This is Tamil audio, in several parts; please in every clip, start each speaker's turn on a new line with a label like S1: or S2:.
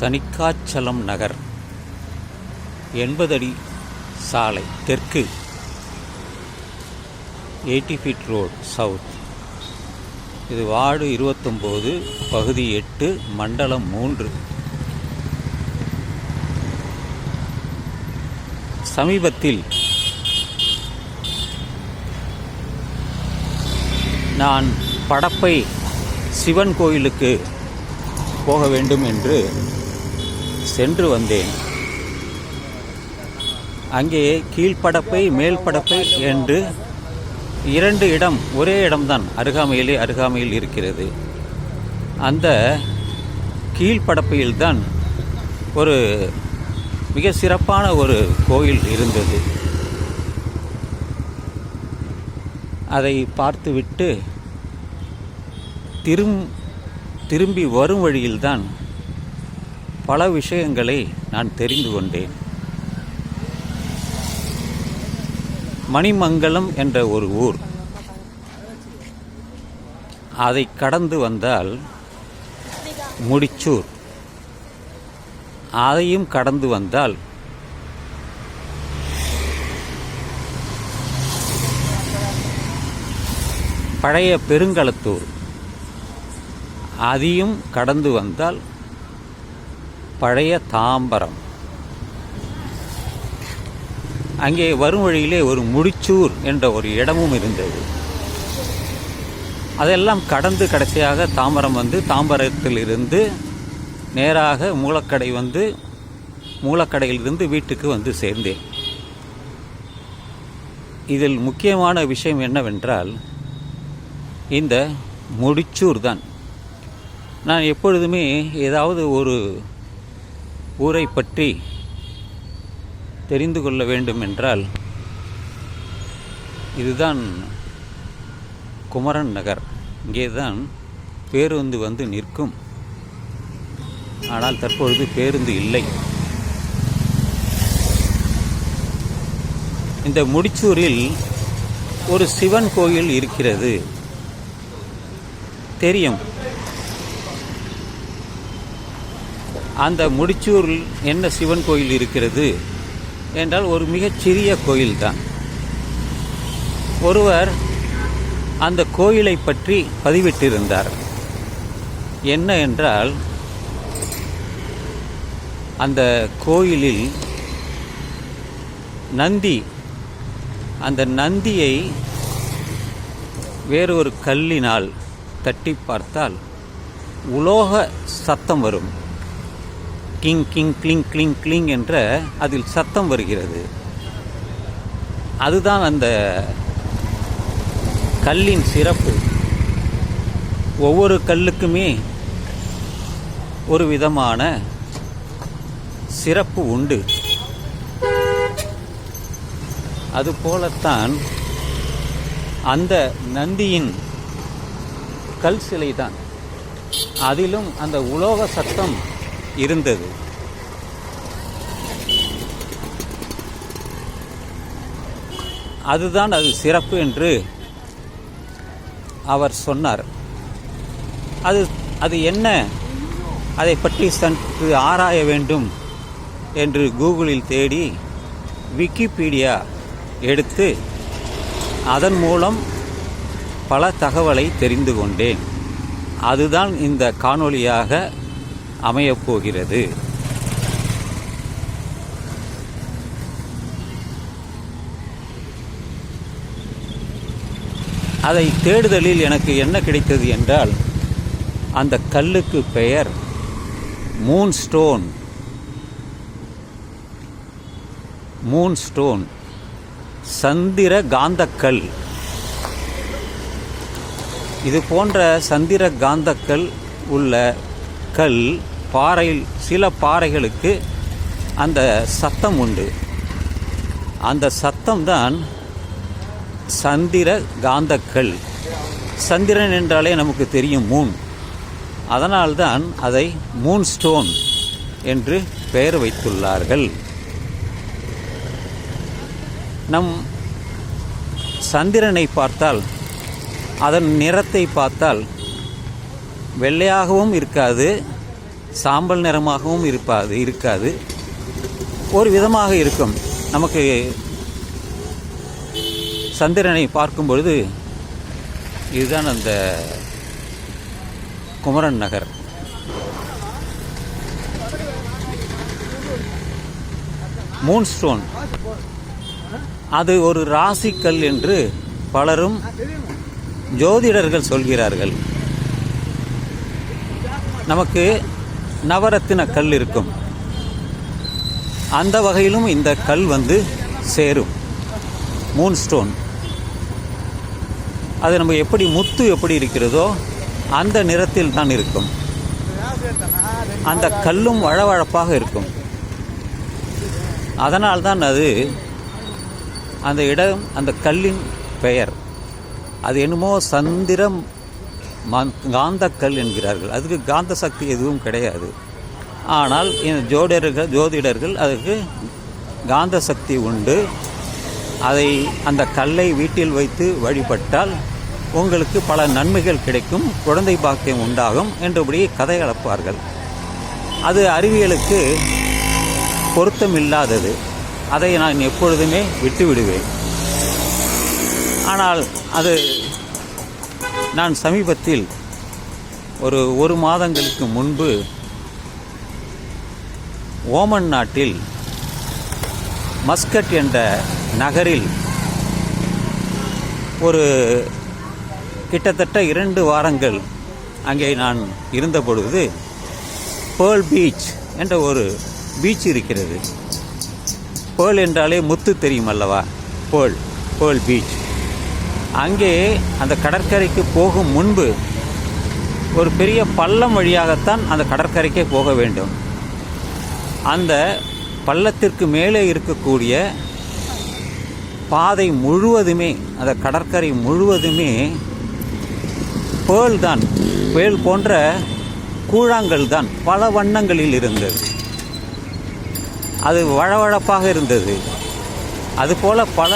S1: தனிக்காச்சலம் நகர். எண்பதடி சாலை தெற்கு. Eighty feet road south. இது வார்டு இருபத்தொம்போது பகுதி எட்டு மண்டலம் மூன்று. சமீபத்தில் நான் படப்பை சிவன் கோயிலுக்கு போக வேண்டும் என்று சென்று வந்தேன். அங்கே கீழ்ப்படப்பை மேல்படப்பை என்று இரண்டு இடம் ஒரே இடம்தான் அருகாமையிலே அருகாமையில் இருக்கிறது. அந்த கீழ்ப்படப்பையில்தான் ஒரு மிக சிறப்பான ஒரு கோயில் இருந்தது. அதை பார்த்துவிட்டு திரும் திரும்பி வரும் வழியில்தான் பல விஷயங்களை நான் தெரிந்து கொண்டேன். மணிமங்கலம் என்ற ஒரு ஊர். அதை கடந்து வந்தால் முடிச்சூர். அதையும் கடந்து வந்தால் பழைய பெருங்களத்தூர். அதையும் கடந்து வந்தால் பழைய தாம்பரம். அங்கே வரும் வழியிலே ஒரு முடிச்சூர் என்ற ஒரு இடமும் இருந்தது. அதெல்லாம் கடந்து கடைசியாக தாம்பரம் வந்து தாம்பரத்தில் இருந்து நேராக மூலக்கடை வந்து மூலக்கடையிலிருந்து வீட்டுக்கு வந்து சேர்ந்தேன். இதில் முக்கியமான விஷயம் என்னவென்றால் இந்த முடிச்சூர் தான். நான் எப்பொழுதுமே ஏதாவது ஒரு ஊரை பற்றி தெரிந்து கொள்ள வேண்டும் என்றால் இதுதான் குமரன் நகர். இங்கே தான் பேருந்து வந்து நிற்கும். ஆனால் தற்பொழுது பேருந்து இல்லை. இந்த முடிச்சூரில் ஒரு சிவன் கோயில் இருக்கிறது. தெரியும். அந்த முடிச்சூரில் என்ன சிவன் கோயில் இருக்கிறது என்றால் ஒரு மிகச்சிறிய கோயில்தான். ஒருவர் அந்த கோயிலை பற்றி பதிவிட்டிருந்தார். என்ன என்றால் அந்த கோயிலில் நந்தி அந்த நந்தியை வேறொரு கல்லினால் தட்டி பார்த்தால் உலோக சத்தம் வரும். கிங் கிங் கிளிங் கிளிங் கிளிங் என்ற அதில் சத்தம் வருகிறது. அதுதான் அந்த கல்லின் சிறப்பு. ஒவ்வொரு கல்லுக்குமே ஒரு விதமான சிறப்பு உண்டு. அதுபோலத்தான் அந்த நந்தியின் கல் சிலை தான் அதிலும் அந்த உலோக சத்தம் இருந்தது. அதுதான் அது சிறப்பு என்று அவர் சொன்னார். அது அது என்ன? அதை பற்றி சற்று ஆராய வேண்டும் என்று கூகுளில் தேடி விக்கிபீடியா எடுத்து அதன் மூலம் பல தகவலை தெரிந்து கொண்டேன். அதுதான் இந்த காணொளியாக அமையப் போகிறது அதை தேடுதலில் எனக்கு என்ன கிடைத்தது என்றால் அந்த கல்லுக்கு பெயர் மூன் ஸ்டோன் மூன் ஸ்டோன் சந்திர காந்தக்கல் இது போன்ற சந்திர காந்தக்கல் உள்ள கல் பாறையில் சில பாறைகளுக்கு அந்த சத்தம் உண்டு. அந்த சத்தம்தான் சந்திர காந்தக்கல். சந்திரன் என்றாலே நமக்கு தெரியும் மூன் அதனால்தான் அதை மூன் ஸ்டோன் என்று பெயர் வைத்துள்ளார்கள். நம் சந்திரனை பார்த்தால் அதன் நிறத்தை பார்த்தால் வெள்ளையாகவும் இருக்காது சாம்பல் நிறமாகவும் இருப்பாது இருக்காது. ஒரு விதமாக இருக்கும். நமக்கு சந்திரனை பார்க்கும் பொழுது இதுதான் அந்த குமரன் நகர். மூன் ஸ்டோன் அது ஒரு ராசிக்கல் என்று பலரும் ஜோதிடர்கள் சொல்கிறார்கள். நமக்கு நவரத்தின கல் இருக்கும். அந்த வகையிலும் இந்த கல் வந்து சேரும். மூன் ஸ்டோன் அது நம்ம எப்படி முத்து எப்படி இருக்கிறதோ அந்த நிறத்தில் தான் இருக்கும். அந்த கல்லும் வழவழப்பாக இருக்கும். அதனால்தான் அது அந்த இடம் அந்த கல்லின் பெயர். அது என்னமோ சந்திரம் காந்தக்கல் என்கிறார்கள். அதுக்கு காந்த சக்தி எதுவும் கிடையாது. ஆனால் இந்த ஜோதிடர்கள் ஜோதிடர்கள் அதுக்கு காந்த சக்தி உண்டு. அதை அந்த கல்லை வீட்டில் வைத்து வழிபட்டால் உங்களுக்கு பல நன்மைகள் கிடைக்கும் குழந்தை பாக்கியம் உண்டாகும் என்றபடி கதை அளப்பார்கள் அது அறிவியலுக்கு பொருத்தமில்லாதது. அதை நான் எப்பொழுதுமே விட்டு விடுவேன் ஆனால் அது நான் சமீபத்தில் ஒரு ஒரு மாதங்களுக்கு முன்பு ஓமன் நாட்டில் மஸ்கட் என்ற நகரில் ஒரு கிட்டத்தட்ட இரண்டு வாரங்கள் அங்கே நான் இருந்த பொழுது பேர்ல் பீச் என்ற ஒரு பீச் இருக்கிறது. பேர்ல் என்றாலே முத்து தெரியும் அல்லவா? பேர்ல் பேர்ல் பீச் அங்கே அந்த கடற்கரைக்கு போகும் முன்பு ஒரு பெரிய பள்ளம் வழியாகத்தான் அந்த கடற்கரைக்கே போக வேண்டும். அந்த பள்ளத்திற்கு மேலே இருக்கக்கூடிய பாதை முழுவதுமே அந்த கடற்கரை முழுவதுமே பேல் தான் பேல் போன்ற கூழாங்கல் தான் பல வண்ணங்களில் இருந்தது. அது வழவழப்பாக இருந்தது. அதுபோல் பல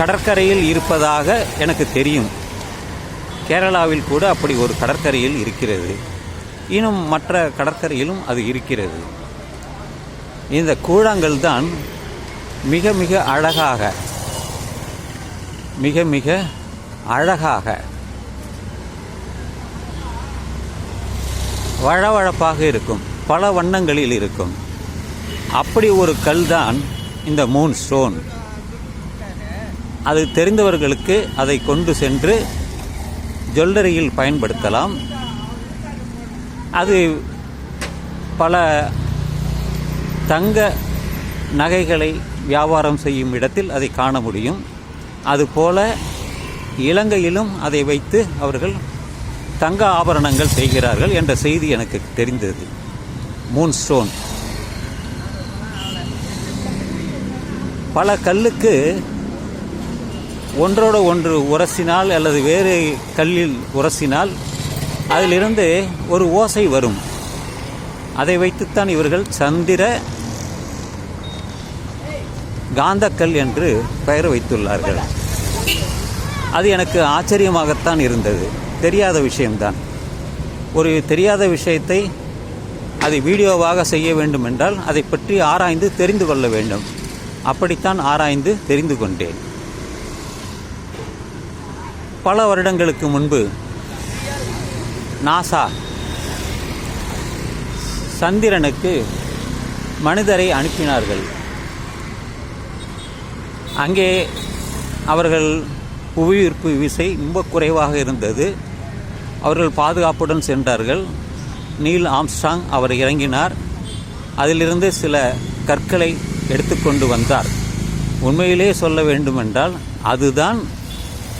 S1: கடற்கரையில் இருப்பதாக எனக்கு தெரியும். கேரளாவில் கூட அப்படி ஒரு கடற்கரையில் இருக்கிறது. இன்னும் மற்ற கடற்கரையிலும் அது இருக்கிறது. இந்த கூழாங்கல் தான் மிக மிக அழகாக மிக மிக அழகாக வழவழப்பாக இருக்கும். பல வண்ணங்களில் இருக்கும். அப்படி ஒரு கல் தான் இந்த மூன் ஸ்டோன் அது தெரிந்தவர்களுக்கு அதை கொண்டு சென்று ஜுவல்லரியில் பயன்படுத்தலாம். அது பல தங்க நகைகளை வியாபாரம் செய்யும் இடத்தில் அதை காண முடியும். அதுபோல இலங்கையிலும் அதை வைத்து அவர்கள் தங்க ஆபரணங்கள் செய்கிறார்கள் என்ற செய்தி எனக்கு தெரிந்தது. மூன் ஸ்டோன் பல கல்லுக்கு ஒன்றோட ஒன்று உரசினால் அல்லது வேறு கல்லில் உரசினால் அதிலிருந்து ஒரு ஓசை வரும். அதை வைத்துத்தான் இவர்கள் சந்திர காந்தக்கல் என்று பெயர் வைத்துள்ளார்கள். அது எனக்கு ஆச்சரியமாகத்தான் இருந்தது. தெரியாத விஷயம்தான். ஒரு தெரியாத விஷயத்தை அதை வீடியோவாக செய்ய வேண்டும் என்றால் அதை பற்றி ஆராய்ந்து தெரிந்து கொள்ள வேண்டும். அப்படித்தான் ஆராய்ந்து தெரிந்து கொண்டேன். பல வருடங்களுக்கு முன்பு நாசா சந்திரனுக்கு மனிதரை அனுப்பினார்கள். அங்கே அவர்கள் புவியீர்ப்பு விசை ரொம்ப குறைவாக இருந்தது. அவர்கள் பாதுகாப்புடன் சென்றார்கள். நீல் ஆம்ஸ்டாங் அவர் இறங்கினார். அதிலிருந்து சில கற்களை எடுத்துக்கொண்டு வந்தார். உண்மையிலே சொல்ல வேண்டுமென்றால் அதுதான்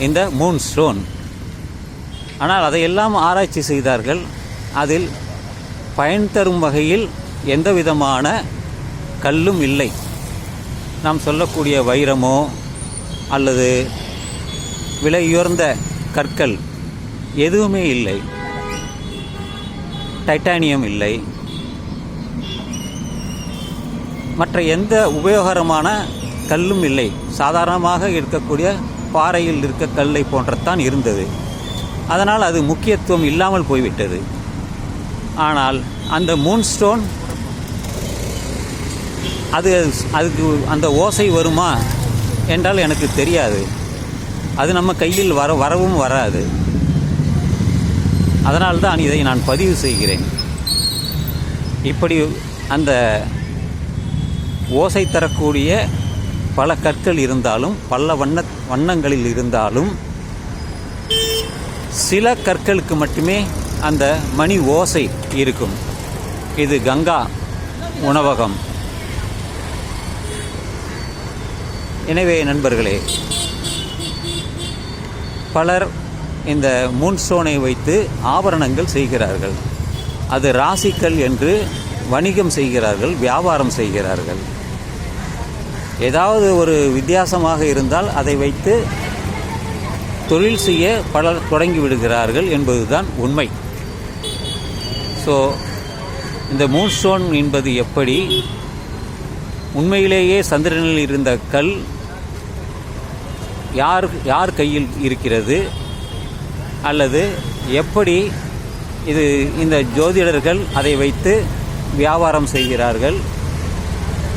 S1: இந்த மூன் ஸ்டோன் ஆனால் அதையெல்லாம் ஆராய்ச்சி செய்தார்கள். அதில் பயன் தரும் வகையில் எந்த விதமான கல்லும் இல்லை. நாம் சொல்லக்கூடிய வைரமோ அல்லது விலையுயர்ந்த கற்கள் எதுவுமே இல்லை. டைட்டானியம் இல்லை. மற்ற எந்த உபயோகரமான கல்லும் இல்லை. சாதாரணமாக இருக்கக்கூடிய பாறையில் இருக்க கல்லை போன்றத்தான் இருந்தது. அதனால் அது முக்கியத்துவம் இல்லாமல் போய்விட்டது. ஆனால் அந்த மூன் ஸ்டோன் அது அதுக்கு அந்த ஓசை வருமா என்றால் எனக்கு தெரியாது. அது நம்ம கையில் வர வரவும் வராது. அதனால்தான் இதை நான் பதிவு செய்கிறேன். இப்படி அந்த ஓசை தரக்கூடிய பல கற்கள் இருந்தாலும் பல வண்ண வண்ணங்களில் இருந்தாலும் சில கற்களுக்கு மட்டுமே அந்த மணி ஓசை இருக்கும். இது கங்கா உணவகம். எனவே நண்பர்களே பலர் இந்த மூன்ஸ்டோனை வைத்து ஆபரணங்கள் செய்கிறார்கள். அது ராசிக்கல் என்று வணிகம் செய்கிறார்கள் வியாபாரம் செய்கிறார்கள். ஏதாவது ஒரு வித்தியாசமாக இருந்தால் அதை வைத்து தொழில் செய்ய பலர் தொடங்கி விடுகிறார்கள் என்பதுதான் உண்மை. ஸோ இந்த மூன்ஸ்டோன் என்பது எப்படி? உண்மையிலேயே சந்திரனில் இருந்த கல் யார் யார் கையில் இருக்கிறது? அல்லது எப்படி இது இந்த ஜோதிடர்கள் அதை வைத்து வியாபாரம் செய்கிறார்கள்?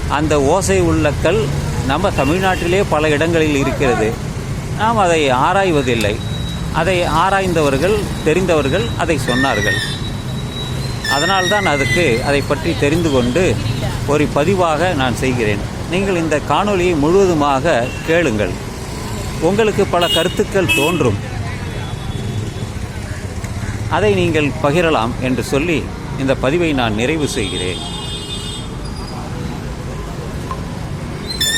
S1: அந்த ஓசை உள்ள கல் நம்ம தமிழ்நாட்டிலே பல இடங்களில் இருக்கிறது. நாம் அதை ஆராய்வதில்லை. அதை ஆராய்ந்தவர்கள் தெரிந்தவர்கள் அதை சொன்னார்கள். அதனால்தான் அதுக்கு அதை பற்றி தெரிந்து கொண்டு ஒரு பதிவாக நான் செய்கிறேன். நீங்கள் இந்த காணொலியை முழுவதுமாக கேளுங்கள். உங்களுக்கு பல கருத்துக்கள் தோன்றும். அதை நீங்கள் பகிரலாம் என்று சொல்லி இந்த பதிவை நான் நிறைவு செய்கிறேன்.